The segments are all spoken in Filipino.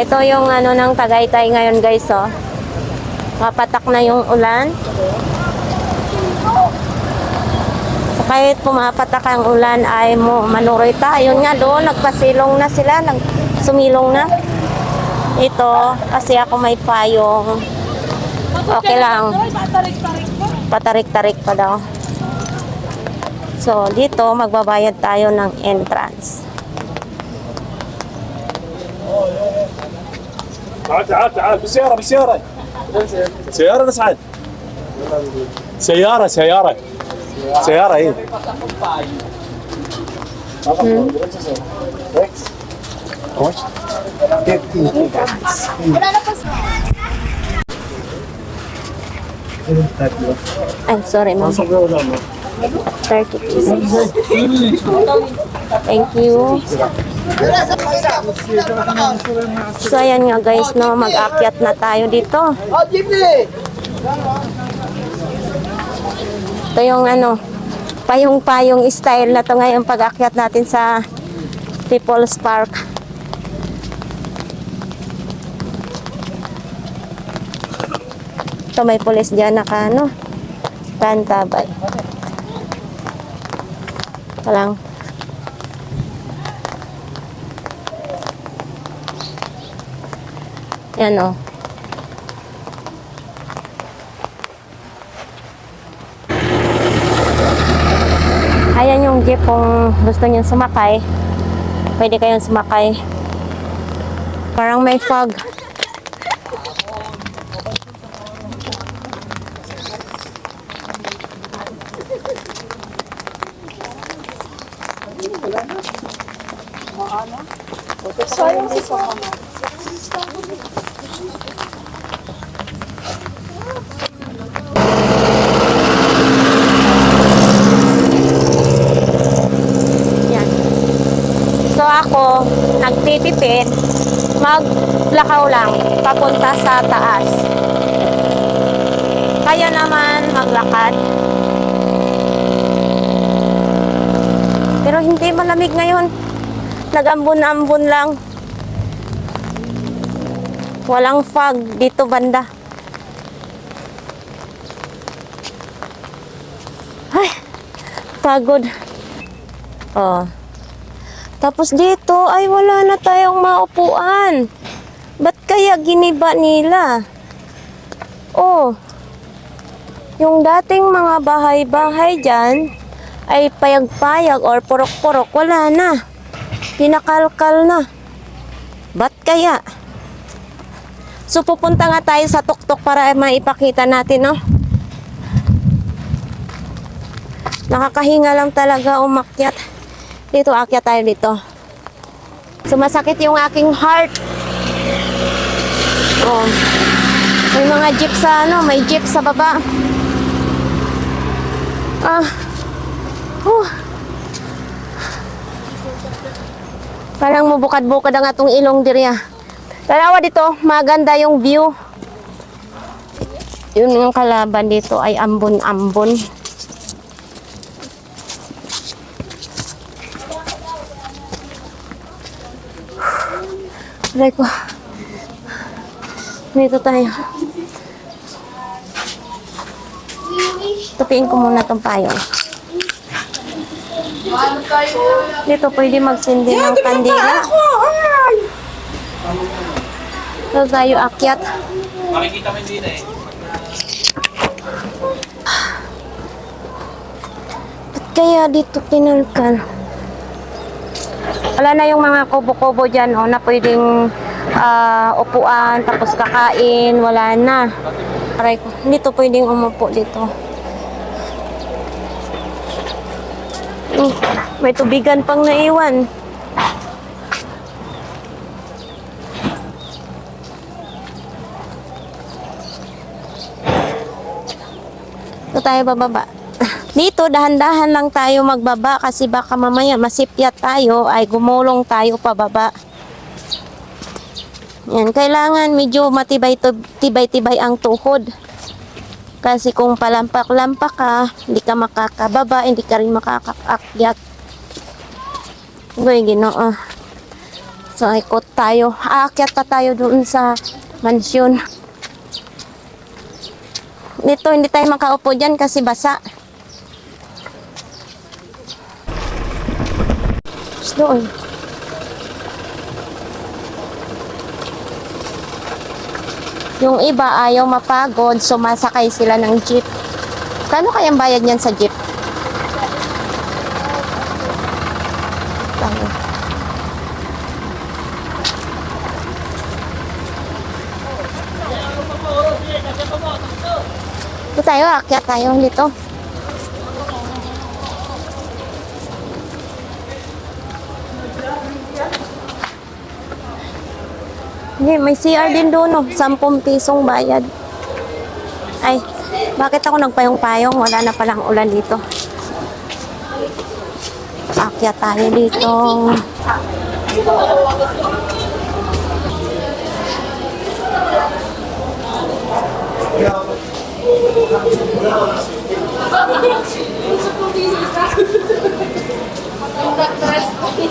ito yung ano ng Tagaytay ngayon guys, oh. Mapatak na yung ulan. So, kahit pumapatak ang ulan ay mo manuroy tayo. Yun nga doon, nagpasilong na sila, nag sumilong na. Ito, kasi ako may payong. Okay lang. Patarik-tarik pa daw. So, dito magbabayad tayo ng entrance. تعال تعال تعال بالسيارة بالسيارة سيارة نسعد سيارة سيارة سيارة إيه? Ay, sorry ma'am. 30 pieces. Thank you. So, ayan nga guys, no, mag-akyat na tayo dito. Ito yung ano, payong-payong style na to ngayon pag-akyat natin sa People's Park. Ito may pulis dyan naka ano, kantabay. Walang Yan o. Ayan yung jeep kung gusto niyo sumakay. Pwede kayong sumakay. Parang may fog. Yan. So ako, nagtitipid, maglakaw lang, papunta sa taas. Kaya naman maglakad. Pero hindi malamig ngayon. Nag-ambon-ambon lang. Walang fog dito banda. Ay, pagod. Oh. Tapos dito ay wala na tayong maupuan. Ba't kaya giniba nila? Oh. Yung dating mga bahay-bahay dyan ay payag-payag or purok-purok. Wala na. Pinakalkal na. Ba't kaya? So pupunta nga tayo sa tuktok para maipakita natin, no? Nakakahinga lang talaga umakyat. Dito, akyat tayo dito. Sumasakit yung aking heart. Oh. May mga jeep sa ano, may jeep sa baba. Ah. Huh. Parang mubukad-bukad ang atong ilong diri ah. Tanawa dito, maganda yung view. Yun yung kalaban dito ay ambon-ambon. Aray ko. Dito tayo. Tupiin ko muna tong payong. Dito pwede magsindi ng kandila. Dito tayo akyat. Makikita mo dito eh. Ba't kaya dito pinalkan? Wala na yung mga kubo-kubo dyan, oh, na pwedeng ah, upuan, tapos kakain, wala na. Aray ko, hindi to pwedeng umupo dito. Mm, may tubigan pang naiwan. Ito tayo bababa. Dito, dahan-dahan lang tayo magbaba kasi baka mamaya masipyat tayo ay gumulong tayo pababa. Yan, kailangan medyo matibay tibay-tibay ang tuhod. Kasi kung palampak-lampak ka, hindi ka makakababa, hindi ka rin makakaakyat. Goy, ginoo. So, ikot tayo. Aakyat pa tayo doon sa mansyon. Dito, hindi tayo makaupo dyan kasi basa. Tapos doon. Yung iba ayaw mapagod, sumasakay sila ng jeep. Kano kayang bayad niyan sa jeep? Ito tayo, akyat tayo dito. Hindi, may CR din doon, no? 10 pisong bayad. Ay, bakit ako nagpayong-payong? Wala na palang ulan dito. Akyat tayo dito.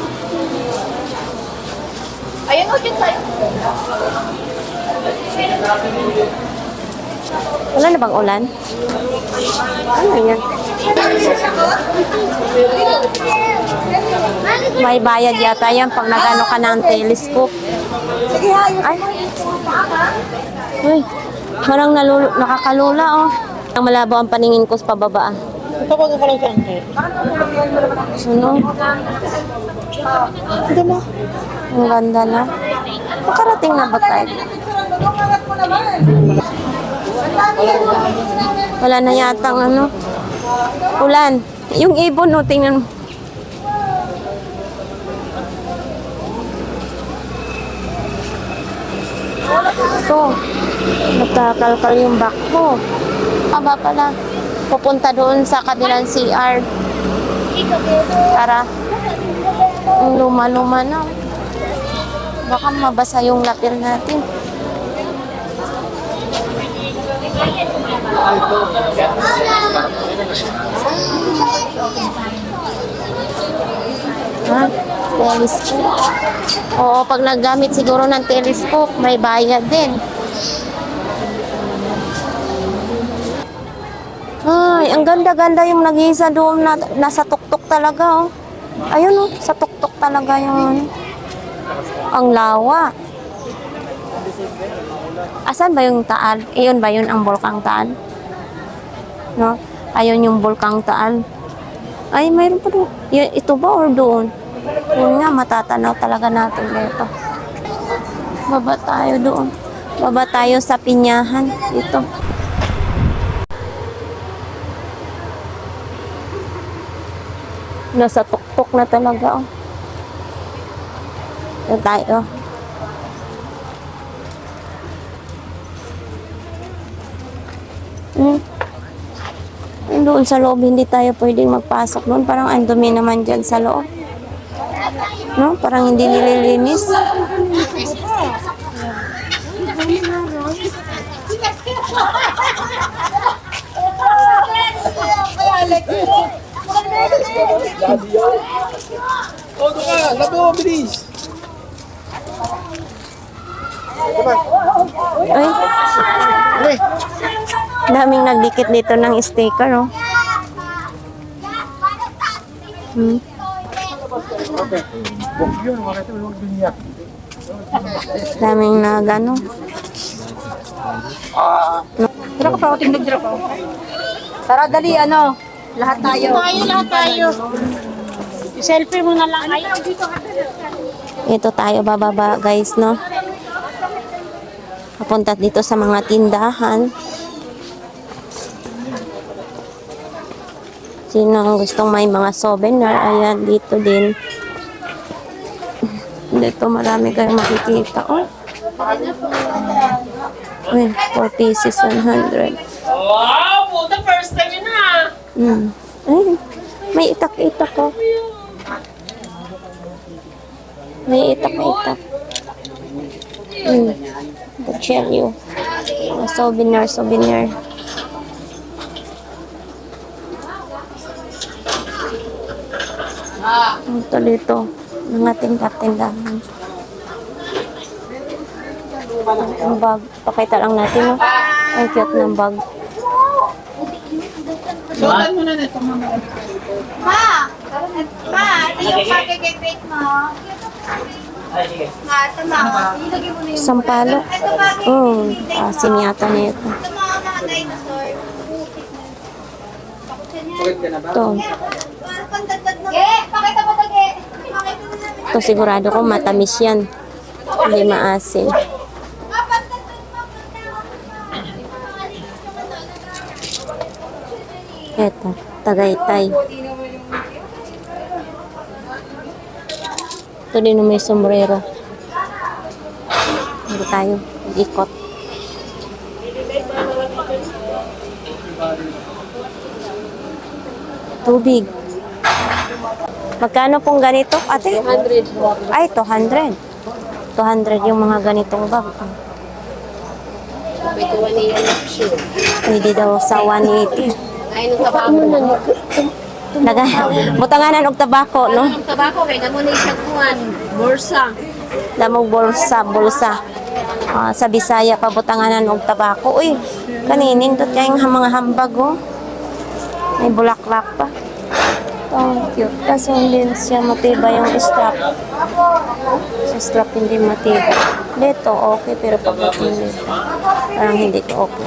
Ayun o, dyan tayo. Wala na bang ulan? Ano yan? May bayad yata yan pag nagano ka ng telescope. Ay. Uy, parang nalulu nakakalula oh. Ang malabo ang paningin ko sa pababa. ah. Kapag ka lang sa ante. Ano? Ganda na. Ang ganda na. Makarating na ba tayo? Wala na yata ang ano. Ulan. Yung ibon, no, tingnan mo. Ito. Nagkakalkal yung back ko. Aba pala. Pupunta doon sa kabilang CR. Ang luma-luma na. Baka mabasa yung lapel natin. Ha? Telescope. Oo, pag naggamit siguro ng telescope, may bayad din. Ay, ang ganda-ganda yung nag-iisa doon na, nasa tuktok talaga, oh. Ayun, oh, sa tuktok talaga yung ano. Ang lawa. Asan ba yung taal? Iyon ba yun ang bulkang taal? No? Ayun yung bulkang taal. Ay, mayroon pa doon. Ito ba or doon? Yun nga, matatanaw talaga natin dito. Baba tayo doon. Baba tayo sa pinyahan. Ito. Nasa tuktok na talaga, oh. Ito tayo. Hmm. Doon sa loob, hindi tayo pwedeng magpasok doon. Parang ang dumi naman dyan sa loob. No? Parang hindi nililinis. Todo ka! Labi mo, bilis! Ay. Daming nagdikit dito ng sticker, oh. Hmm. Daming nag ano. Tara ka pa, tingnan dira pa. Tara, dali, ano? Lahat tayo. Tayo, lahat tayo. Selfie mo na lang. Ito tayo bababa, guys, no? Papunta dito sa mga tindahan. Sino ang gustong may mga souvenir? Ayan, dito din. Dito marami kayong makikita. Oh. Uy, 4 pieces, 100. Wow, puta, first time yun ah. Mm. Ay, may itak-itak ko. May itak-itak. Mm. The cherry. The souvenir, souvenir. Ito dito. Mga tindahan. Ang bag. Pakita lang natin, no? Ang cute ng bag. Suotan mo na nito, mama. Ma! Ma, ito yung pagkikipit mo. Ay, sige. Sampalo. Ba? Mm, asim yata na ito. Ito. Ito. Sigurado ko matamis yan. Hindi maasim. Ito. Tagaytay. Ito din yung may sombrero. Hindi tayo. Ikot. Tubig. Magkano pong ganito, ate? 200. Ay, 200. 200 yung mga ganitong bag. Pwede daw sa 180. Ay, nung tabako na. Naga, butanganan og tabako, no? Nung tabako, kay namo na isang kuwan. Bursa. Lamog bulsa, bulsa. Ah, sa Bisaya pa butanganan og tabako. Uy, kanining dot kayong mga hambag, oh. May bulaklak pa. Ang cute. Kaso hindi siya matibay yung strap. Sa strap hindi matibay. Dito, okay. Pero pag hindi, parang hindi ko okay.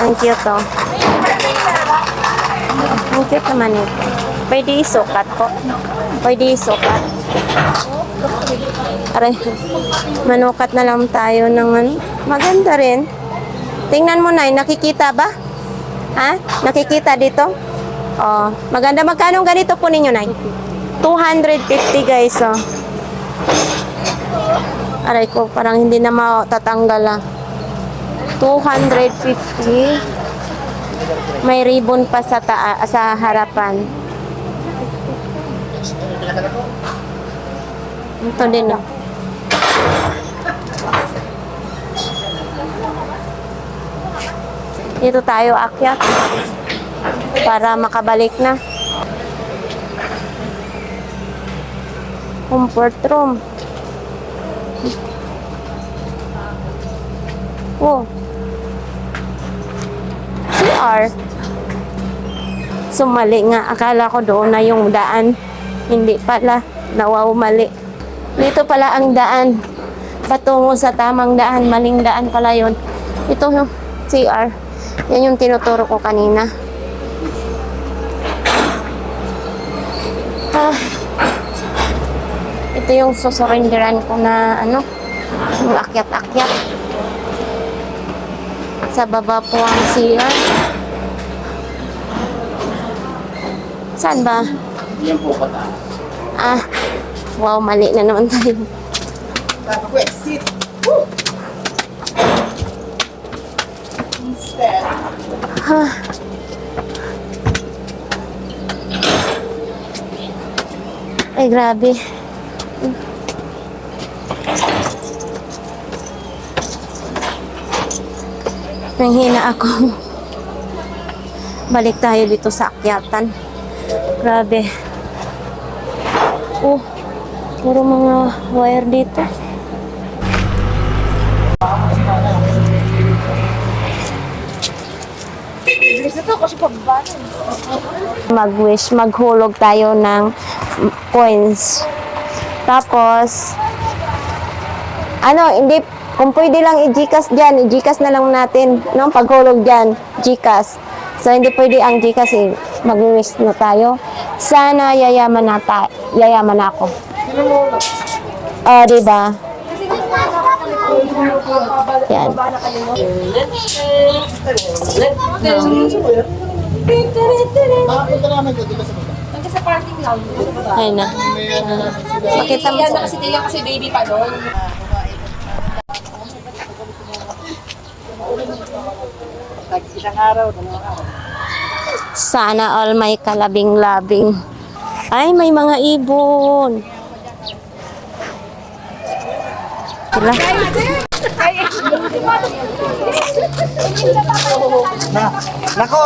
Ang cute, oh. Ang cute naman ito. Pwede isukat po. Pwede isukat. Aray, manukat na lang tayo ng ano. Maganda rin. Tingnan mo na, nakikita ba? Ha? Nakikita dito? Oh, maganda. Magkano ganito po ninyo, Nay? 250 guys, oh. Aray ko, parang hindi na matatanggal ah. 250. May ribbon pa sa taa sa harapan. Ito din oh. Dito tayo akyat para makabalik na. Comfort room. Oh. CR. Sumali nga. Akala ko doon na yung daan. Hindi pala. Nawaw mali. Dito pala ang daan. Patungo sa tamang daan. Maling daan pala yun. Ito yung CR. Yan yung tinuturo ko kanina. Ah. Ito yung susurenderan ko na ano, yung akyat-akyat. Sa baba po ang CR. Saan ba? Yan po pata. Ah, wow, mali na naman tayo. Ha. Ay, grabe. Nanghina ako. Balik tayo dito sa akyatan. Grabe. Oh, puro mga wire dito. Mag-wish, maghulog tayo ng coins. Tapos, ano, hindi, kung pwede lang i-Gcash dyan, i-Gcash na lang natin, no, paghulog dyan, Gcash. So, hindi pwede ang Gcash, eh, mag-wish na tayo. Sana yayaman na ta yayaman ako. Ah, di ba? Yan. Ayun na. Makita mo sa... Kasi kaya kasi baby pa doon. Sana all may kalabing-labing. Ay, may mga ibon. sila. Nako!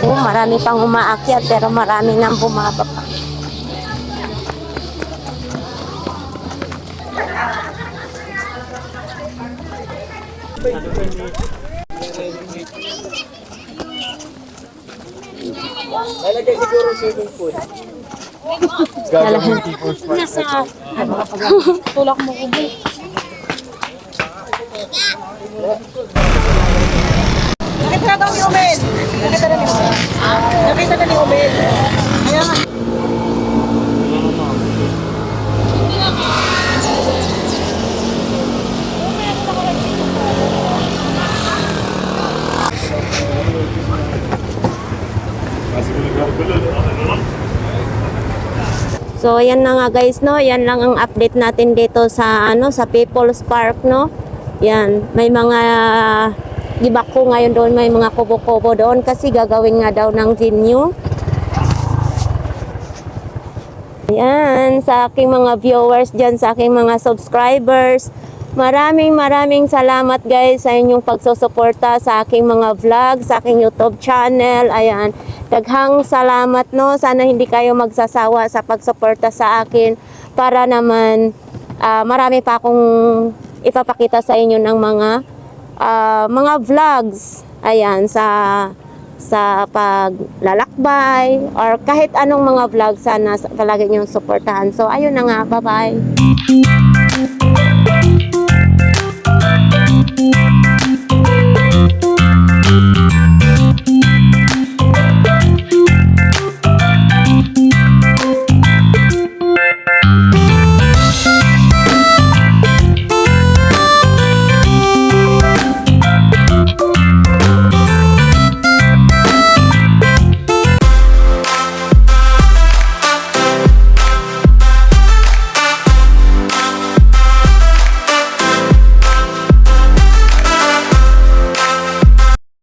Oh, marami pang umaakyat pero marami nang bumaba pa. Lalagay siguro swimming pool. Lalagay. Nasa, tulak mo ubo. Nakita daw ni Omel. Nakita na ni Omel. Nakita na ni Omel. Kaya So, yan na nga guys, no? Yan lang ang update natin dito sa, ano, sa People's Park, no? Yan. May mga gibak ko ngayon doon, may mga kubo-kubo doon kasi gagawin nga daw ng venue. Yan, sa aking mga viewers dyan, sa aking mga subscribers. Maraming maraming salamat guys sa inyong pagsusuporta sa aking mga vlog, sa aking YouTube channel. Ayan, daghang salamat no. Sana hindi kayo magsasawa sa pagsuporta sa akin para naman ah, marami pa akong ipapakita sa inyo ng mga ah, mga vlogs. Ayan, sa sa paglalakbay or kahit anong mga vlog sana palagi niyong suportahan. So ayun na nga, bye-bye. Thank you.